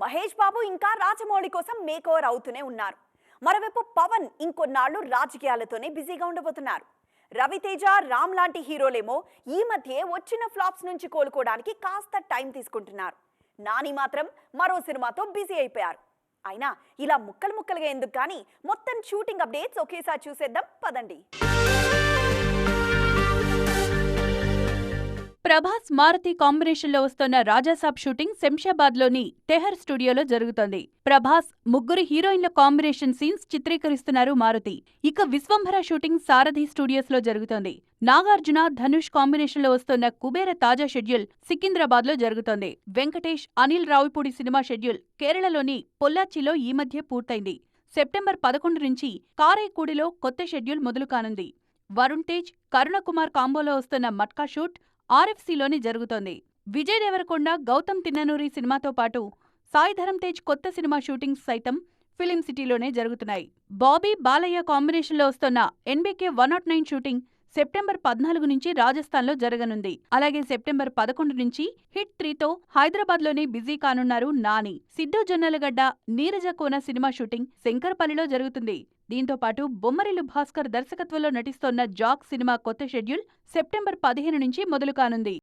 మహేష్ బాబు ఇంకా రాజమౌళి కోసం make over అవుతూనే ఉన్నారు. మరోవైపు పవన్ ఇంకొన్నాళ్ళు రాజకీయాలతోనే బిజీగా ఉండబోతున్నారు. రవితేజ రామ్ లాంటి హీరోలేమో ఈ మధ్య వచ్చిన ఫ్లాప్స్ నుంచి కోలుకోవడానికి కాస్త టైం తీసుకుంటున్నారు. నాని మాత్రం మరో సినిమాతో బిజీ అయిపోయారు. అయినా ఇలా ముక్కలు ముక్కలుగా ఎందుకు కానీ మొత్తం షూటింగ్ అప్డేట్స్ ఒకేసారి చూసేద్దాం. పదండి. ప్రభాస్ మారుతి కాంబినేషన్లో వస్తున్న రాజాసాబ్ షూటింగ్ శంషాబాద్లోని టెహర్ స్టూడియోలో జరుగుతోంది. ప్రభాస్ ముగ్గురు హీరోయిన్ల కాంబినేషన్ సీన్స్ చిత్రీకరిస్తున్నారు మారుతి. ఇక విశ్వంభర షూటింగ్ సారథి స్టూడియోస్లో జరుగుతోంది. నాగార్జున ధనుష్ కాంబినేషన్లో వస్తున్న కుబేర తాజా షెడ్యూల్ సికింద్రాబాద్లో జరుగుతోంది. వెంకటేష్ అనిల్ రావిపూడి సినిమా షెడ్యూల్ కేరళలోని పొల్లాచిలో ఈ మధ్య పూర్తయింది. సెప్టెంబర్ పదకొండు నుంచి కారైకూడిలో కొత్త షెడ్యూల్ మొదలు కానుంది వరుణ్ తేజ్ కరుణకుమార్ కాంబోలో వస్తున్న మట్కా షూట్ ఆర్ఎఫ్సీలోనే జరుగుతోంది. విజయ్ దేవరకొండ గౌతమ్ తిన్ననూరి సినిమాతో పాటు సాయి ధరమ్ తేజ్ కొత్త సినిమా షూటింగ్స్ సైతం ఫిలిం సిటీలోనే జరుగుతున్నాయి. బాబీ బాలయ్య కాంబినేషన్లో వస్తున్న NBK one nought nine shooting September పద్నాలుగు నుంచి రాజస్థాన్లో జరగనుంది. అలాగే సెప్టెంబర్ పదకొండు నుంచి హిట్ త్రీతో హైదరాబాద్లోనే బిజీ కానున్నారు నాని. సిద్ధు జొన్నలగడ్డ నీరజ కోన సినిమా షూటింగ్ శంకర్పల్లిలో జరుగుతుంది. దీంతో పాటు బొమ్మరిల్లు భాస్కర్ దర్శకత్వంలో నటిస్తోన్న జాక్ సినిమా కొత్త షెడ్యూల్ సెప్టెంబర్ పదిహేను నుంచి మొదలు కానుంది.